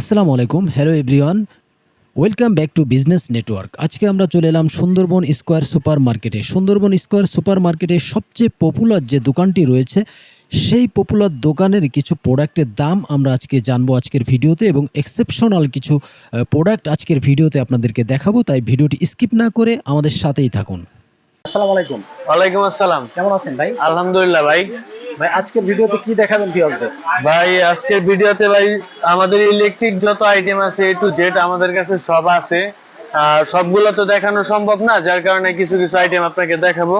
আসসালামু আলাইকুম। Hello everyone welcome back to business network আজকে আমরা চলে এলাম সুন্দরবন স্কোয়ার সুপার মার্কেটে সুন্দরবন স্কোয়ার সুপার মার্কেটে সবচেয়ে পপুলার যে দোকানটি রয়েছে সেই পপুলার দোকানের কিছু প্রোডাক্টের দাম আমরা আজকে জানব আজকের ভিডিওতে এবং এক্সেপশনাল কিছু প্রোডাক্ট আজকের ভিডিওতে আপনাদেরকে দেখাবো। তাই ভিডিওটি স্কিপ না করে আমাদের সাথেই থাকুন। আসসালামু আলাইকুম। ওয়ালাইকুম আসসালাম। কেমন আছেন ভাই? আলহামদুলিল্লাহ ভাই। ভাই আজকের ভিডিওতে কি দেখাবেন ভিউয়ারদের? ভাই আজকের ভিডিওতে ভাই আমাদের ইলেকট্রিক যত আইটেম আছে এ টু জেড আমাদের কাছে সব আছে। আর সবগুলো তো দেখানো সম্ভব না যার কারণে কিছু কিছু আইটেম আপনাকে দেখাবো।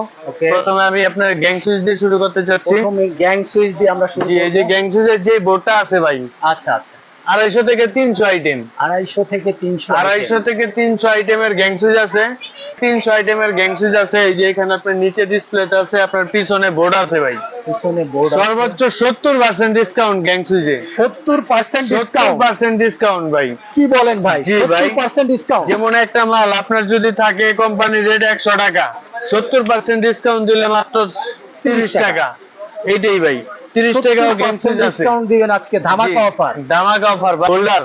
প্রথমে আমি আপনার গ্যাং সুইচ দিয়ে শুরু করতে চাচ্ছি। প্রথমে গ্যাং সুইচ দিয়ে আমরা শুরু করি এই যে গ্যাং গ্যাং সুইচের যে বোর্ডটা আছে ভাই আচ্ছা আচ্ছা। আড়াইশো থেকে তিনশো আইটেম আড়াইশো থেকে তিনশো আড়াইশো থেকে তিনশো আইটেমের গ্যাং সুইচ আছে। তিনশো আইটেমের গ্যাং সুইচ আছে। এই যে এখানে আপনার নিচে ডিসপ্লেতে আছে আপনার পিছনে বোর্ড আছে ভাই। পিছনে বোর্ড সর্বোচ্চ সত্তর পার্সেন্ট ডিসকাউন্ট গ্যাং সুইচে সত্তর পার্সেন্ট সত্তর ডিসকাউন্ট পার্সেন্ট ডিসকাউন্ট ভাই। কি বলেন ভাই? জি ভাই। পার্সেন্ট ডিসকাউন্ট যেমন একটা মাল আপনার যদি থাকে কোম্পানি রেট একশো টাকা সত্তর পার্সেন্ট ডিসকাউন্ট দিলে মাত্র তিরিশ 30 টাকা। টাকা। এইটাই ভাই। তিরিশ টাকাও গ্যাংসুইচ ডিসকাউন্ট দিবেন আজকে ধামাকা অফার ধামাকা offer holder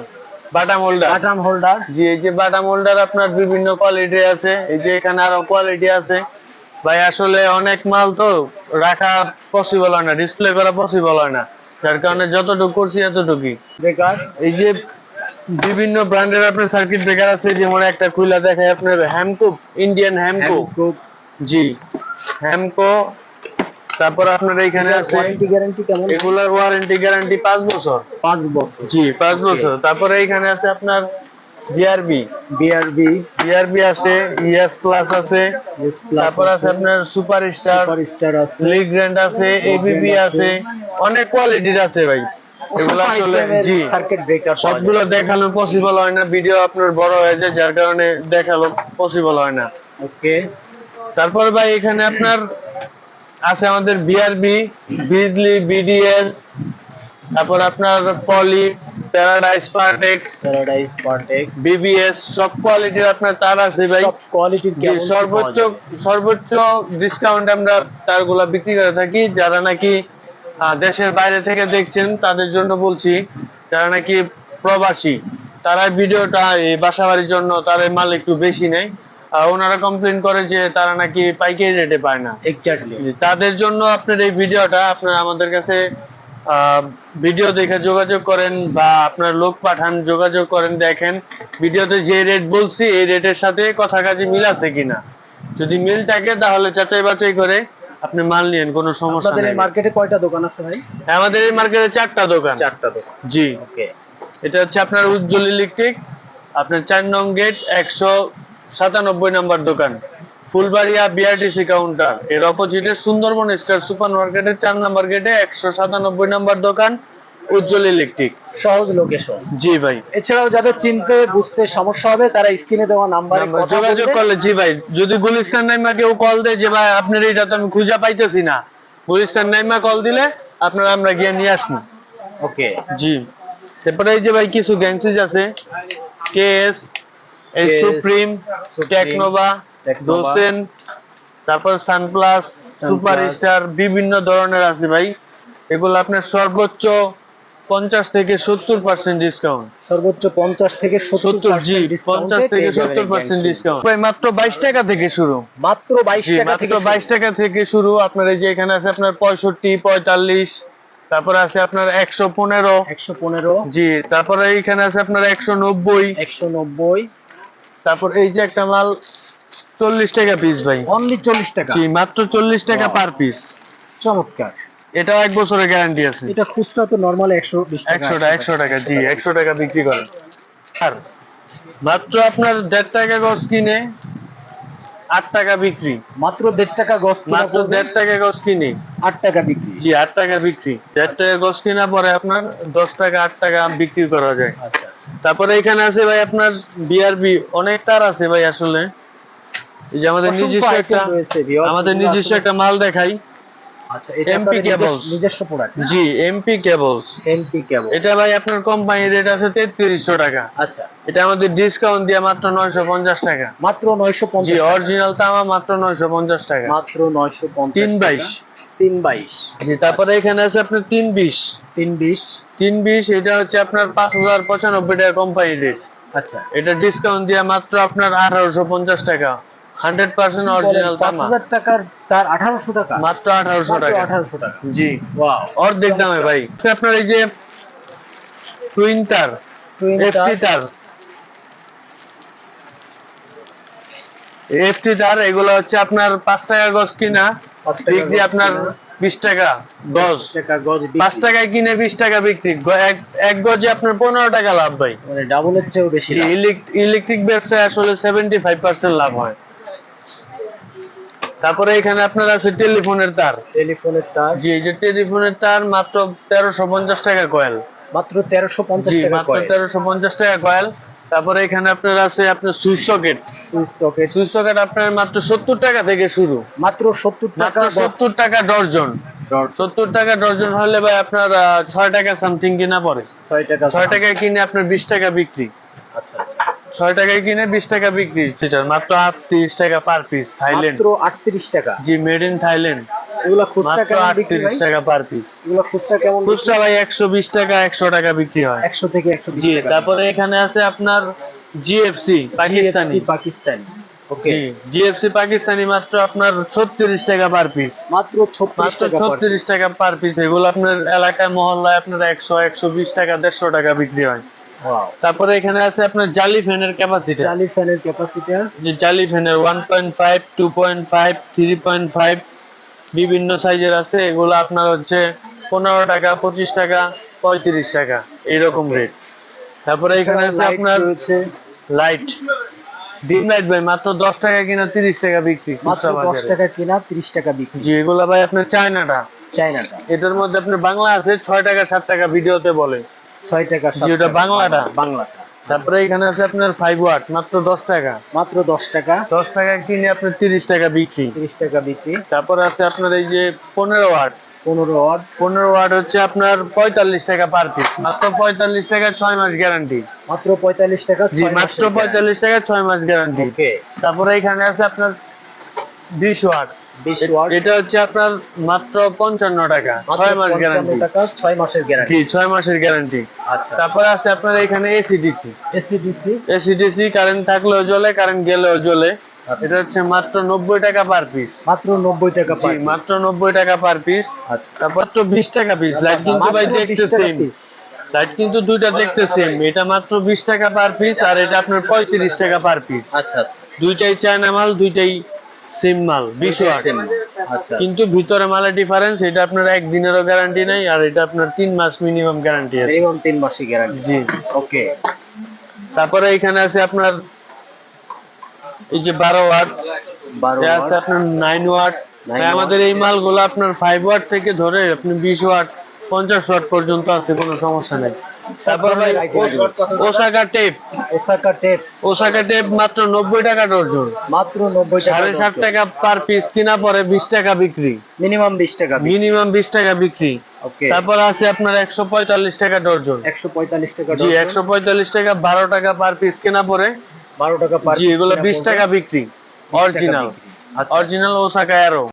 batten holder batten holder জি এই যে বাটাম হোল্ডার আপনার বিভিন্ন কোয়ালিটি আছে। এই যে এখানে আরও কোয়ালিটি আছে। ভাই আসলে অনেক মাল তো রাখা পসিবল হয় না ডিসপ্লে করা পসিবল হয় না। যার কারণে যতটুকু করছি এতটুকুই। বেকার। এই যে বিভিন্ন ব্র্যান্ডের আপনার সার্কিট ব্রেকার আছে যেমন একটা খুলা দেখায় আপনার হ্যামকো ইন্ডিয়ান হ্যামকো জি হ্যামকো তারপর আপনার এখানে আছে ওয়ারেন্টি গ্যারান্টি কেমন? এগুলার ওয়ারেন্টি গ্যারান্টি পাঁচ বছর। পাঁচ বছর। জি পাঁচ বছর। তারপরে এখানে আছে আপনার বিআরবি বিআরবি বিআরবি আছে ইএস প্লাস আছে। এস প্লাস তারপর আছে আপনার সুপার স্টার সুপার স্টার আছে লিগ গ্র্যান্ড আছে এবিবি আছে। অনেক কোয়ালিটির আছে ভাই। এগুলো আসলে জি। সার্কিট ব্রেকার সবগুলো দেখানো পসিবল হয় না। ভিডিও আপনার বড় হয়ে যায় যার কারণে দেখানো পসিবল হয় না। ওকে তারপর ভাই এখানে আপনার আছে আমাদের বিআরবি বিজলি বিডিএস তারপর আপনার poly Paradise Partex Paradise Partex BBS সব কোয়ালিটির আপনার তার আছে ভাই। সব কোয়ালিটির সর্বোচ্চ সর্বোচ্চ ডিসকাউন্ট আমরা তারগুলা বিক্রি করে থাকি। যারা নাকি দেশের বাইরে থেকে দেখছেন তাদের জন্য বলছি যারা নাকি প্রবাসী তারা ভিডিওটা এই বাসা বাড়ির জন্য তার মাল একটু বেশি নেয়। ওনারা কমপ্লেন করে যে তারা নাকি পাইকারি রেটে পায় না। এক্স্যাক্টলি তাদের জন্য আপনার এই ভিডিওটা আপনার আমাদের কাছে ভিডিও দেখে যোগাযোগ করেন বা আপনার লোক পাঠান যোগাযোগ করেন দেখেন ভিডিওতে যে রেট বলছি এই রেটের সাথে কথা কাজে মিল আছে কিনা। যদি মিল থাকে তাহলে যাচাই বাছাই করে আপনি মাল নিয়েন কোনো সমস্যা আপনাদের নেই। এই মার্কেটে কয়টা দোকান আছে ভাই? আমাদের এই মার্কেটে চারটা দোকান। চারটা দোকান। জি। ওকে এটা হচ্ছে আপনার উজ্জ্বল ইলেকট্রিক আপনার চার নং গেট একশো সাতানব্বই নাম্বার দোকান ফুলবাড়িয়া বিআরটিসি কাউন্টার এর অপোজিটে সুন্দরবন স্টার সুপার মার্কেটের চার নাম্বার গেটে একশো সাতানব্বই নাম্বার দোকান উজ্জ্বল ইলেকট্রিক সহজ লোকেশন জি ভাই। এছাড়াও যাদের চিনতে বুঝতে সমস্যা হবে তারা স্ক্রিনে দেওয়া নাম্বারে যোগাযোগ করলে জি ভাই যদি গুলিস্তান নাইমা কেউ কল দেয় যে ভাই আপনার এটা তো আমি খুঁজে পাইতেছি না। গুলিস্তান নাইমা কল দিলে আপনারা আমরা গিয়ে নিয়ে আসব। ওকে জি। তারপরে এই যে ভাই কিছু গ্যাংসিজ আছে। কেএস এই সুপ্রিম টেকনোভা দোসেন তারপর সানপ্লাস সুপার স্টার বিভিন্ন ধরনের আছে ভাই। এগুলো আপনার সর্বোচ্চ পঞ্চাশ থেকে সত্তর পার্সেন্ট ডিসকাউন্ট সর্বোচ্চ পঞ্চাশ থেকে সত্তর জি পঞ্চাশ থেকে সত্তর পার্সেন্ট ডিসকাউন্ট মাত্র বাইশ টাকা থেকে শুরু। মাত্র বাইশ মাত্র বাইশ টাকা থেকে শুরু। আপনার এই যে এখানে আছে আপনার পঁয়ষট্টি পঁয়তাল্লিশ তারপরে আছে আপনার একশো পনেরো। একশো পনেরো। জি তারপরে এইখানে আছে আপনার একশো নব্বই। একশো নব্বই। তারপর এই যে একটা মাল চল্লিশ টাকা পিস ভাই। অনলি চল্লিশ টাকা। জি মাত্র চল্লিশ টাকা পার পিস চমৎকার। এটা এক বছরের গ্যারান্টি আছে। এটা খুচরা তো নর্মাল একশো একশো টাকা একশো টাকা। জি একশো টাকা বিক্রি করে। আর মাত্র আপনার দেড় টাকা গজ কিনে আট টাকা বিক্রি। মাত্র দেড় টাকা গস মাত্র দেড় টাকা গজ কিনে। আট টাকা বিক্রি। জি আট টাকা বিক্রি। দেড় টাকা গছ কিনা পরে আপনার দশ টাকা আট টাকা বিক্রি করা যায়। আচ্ছা আচ্ছা। তারপরে এখানে আছে ভাই আপনার বিআরবি অনেক তার আছে ভাই আসলে। এই যে আমাদের নিজস্ব একটা আমাদের নিজস্ব একটা মাল দেখাই। আচ্ছা এটা MP আপনাদের নিজস্ব- প্রোডাক্ট জি এমপি কেবলস এমপি কেবল এটা ভাই আপনার কোম্পানি রেট আছে তেত্রিশশো টাকা। আচ্ছা। এটা আমাদের ডিসকাউন্ট দিয়ে মাত্র নয়শো পঞ্চাশ টাকা। মাত্র নয়শো জি অরিজিনাল তামা মাত্র নয়শো পঞ্চাশ টাকা। মাত্র নয়শো পঞ্চাশ তিন বাইশ। তিন বাইশ। জি তারপরে এখানে আছে আপনার তিন বিশ। তিন বিশ। তিন বিশ এটা হচ্ছে আপনার পাঁচ হাজার পঁচানব্বই টাকা কোম্পানি রেট আচ্ছা। এটা ডিসকাউন্ট দিয়ে মাত্র আপনার আঠারোশো পঞ্চাশ টাকা। হান্ড্রেড পার্সেন্ট অরিজিনাল তামা। টাকার তার আঠারোশো টাকা? মাত্র আঠারোশো টাকা। আঠারোশো টাকা। জি। ওয়াও অর্ধেক দামে ভাই। আচ্ছা, আপনার এই যে এগুলো হচ্ছে আপনার টাকা গজ কিনা বিক্রি আপনার কিনা। বিশ টাকা গজ। টাকা টাকায় কিনে বিশ টাকা বিক্রি। এক- গজে আপনার পনেরো টাকা লাভ ভাই। মানে ডাবলের চেয়েও বেশি ইলেকট্রিক ব্যবসায় আসলে সেভেন্টি ফাইভ পার্সেন্ট লাভ হয়। তারপরে এখানে আপনার আছে টেলিফোনের তার। টেলিফোনের তার। জি এই যে টেলিফোনের তার মাত্র তেরোশো পঞ্চাশ টাকা কয়েল। মাত্র তেরোশো পঞ্চাশ জি টাকা মাত্র তেরোশো পঞ্চাশ টাকা কয়েল। তারপরে এখানে আপনার আছে আপনার switch socket. Switch socket. Switch socket আপনার মাত্র সত্তর টাকা থেকে শুরু। মাত্র সত্তর টাকা সত্তর টাকা ডর্জন। সত্তর টাকা ডর্জন হলে ভাই আপনার ছয় টাকা সামথিং কিনা পড়ে। ছয় টাকা ছয় টাকায় কিনে আপনার বিশ টাকা বিক্রি। আচ্ছা আচ্ছা। ছয় টাকায় কিনে বিশ টাকা বিক্রি মাত্র আটত্রিশ টাকা পার পিস থাইল্যান্ড মাত্র আটত্রিশ টাকা। জি মেড ইন থাইল্যান্ড এগুলা খুচরা কেমন আটত্রিশ টাকা পার পিস এগুলা খুচরা কেমন খুচরা ভাই একশো বিশ টাকা একশো টাকা বিক্রি হয়। একশো থেকে একশো বিশ জি তারপরে এখানে আছে আপনার জিএফসি পাকিস্তানি। পাকিস্তানি। জিএফসি পাকিস্তানি মাত্র আপনার ছত্রিশ টাকা পার পিস মাত্র ছত্রিশ মাত্র টাকা পার পিস এগুলো আপনার এলাকায় মহল্লায় আপনার একশো একশো বিশ টাকা দেড়শো টাকা বিক্রি হয়। তারপরে এখানে আছে আপনার জালি ফ্যানের ক্যাপাসিটি জালি ফ্যানের ক্যাপাসিটার যে জালি ফ্যানের one point five two point five three point five বিভিন্ন সাইজের আছে এগুলো আপনার হচ্ছে পনেরো টাকা পঁচিশ টাকা পঁয়ত্রিশ টাকা এইরকম রেট তারপরে এখানে আছে আপনার হচ্ছে লাইট ডিম লাইট ভাই মাত্র দশ টাকা কিনা তিরিশ টাকা বিক্রি মাত্র খুচরা দশ বাজারে। টাকা কিনা তিরিশ টাকা বিক্রি। জি এগুলা ভাই আপনার চায়নাটা। চায়নাটা। এটার মধ্যে আপনার বাংলা আছে ছয় টাকা সাত টাকা ভিডিওতে বলে। ছয় টাকা জি, বাংলাটা। বাংলাটা। তারপরে এখানে আছে আপনার ফাইভ ওয়াট মাত্র দশ টাকা। মাত্র দশ টাকা। দশ টাকা কিনে আপনার তিরিশ টাকা বিক্রি। তিরিশ টাকা বিক্রি। তারপরে আছে আপনার এই যে পনেরো ওয়াট পনেরো ওয়াট পনেরো ওয়াট হচ্ছে আপনার পঁয়তাল্লিশ টাকা পার পিস মাত্র পঁয়তাল্লিশ টাকা ছয় মাস গ্যারান্টি মাত্র পঁয়তাল্লিশ টাকা জি মাত্র পঁয়তাল্লিশ টাকা ছয় মাস গ্যারান্টি ওকে তারপরে এখানে আছে আপনার বিশ ওয়াট এটা হচ্ছে আপনার মাত্র পঞ্চান্ন টাকা। ছয় মাস গ্যারান্টি ছয় মাসের গ্যারান্টি ছয় মাসের গ্যারান্টি আচ্ছা। তারপরে আছে আপনার এখানে এসিডিসি এসিডিসি এসিডিসি কারেন্ট থাকলেও জ্বলে কারেন্ট গেলেও জ্বলে। আচ্ছা। এটা হচ্ছে মাত্র নব্বই টাকা পার পিস মাত্র নব্বই টাকা পার মাত্র নব্বই টাকা পার পিস আচ্ছা। তারপর তো বিশ টাকা পিস লাইট কিন্তু ভাই দেখতে সেম। লাইট কিন্তু দুইটা দেখতে সেম এটা মাত্র বিশ টাকা পার পিস আর এটা আপনার পঁয়ত্রিশ টাকা পার পিস আচ্ছা আচ্ছা। দুইটাই চায়না মাল দুইটাই সেম মাল বিশ ওয়াট আচ্ছা কিন্তু ভিতরে মালের ডিফারেন্স এটা আপনার একদিনেরও গ্যারান্টি নাই আর এটা আপনার তিন মাস মিনিমাম গ্যারান্টি আছে। মিনিমাম তিন মাসের গ্যারান্টি জি। ওকে তারপরে এখানে আছে আপনার এই যে বারো ওয়াট। আছে আপনার নাইন ওয়াট। আমাদের এই মালগুলো আপনার ফাইভ ওয়াট থেকে ধরে আপনি বিশ ওয়াট পঞ্চাশ ওয়াট পর্যন্ত আছে কোনো সমস্যা নেই। তারপর ভাই Osaka tape Osaka tape Osaka tape মাত্র নব্বই টাকা ডর্জন মাত্র নব্বই সাড়ে সাত টাকা পার পিস কিনা পরে বিশ টাকা বিক্রি। মিনিমাম বিশ টাকা মিনিমাম বিশ টাকা বিক্রি। ওকে তারপর আছে আপনার একশো পঁয়তাল্লিশ টাকা ডর্জন একশো পঁয়তাল্লিশ টাকা জি একশো পঁয়তাল্লিশ টাকা বারো টাকা পার পিস কেনা পরে বারো টাকা পার জি এগুলো বিশ টাকা বিক্রি। Original original Osaka arrow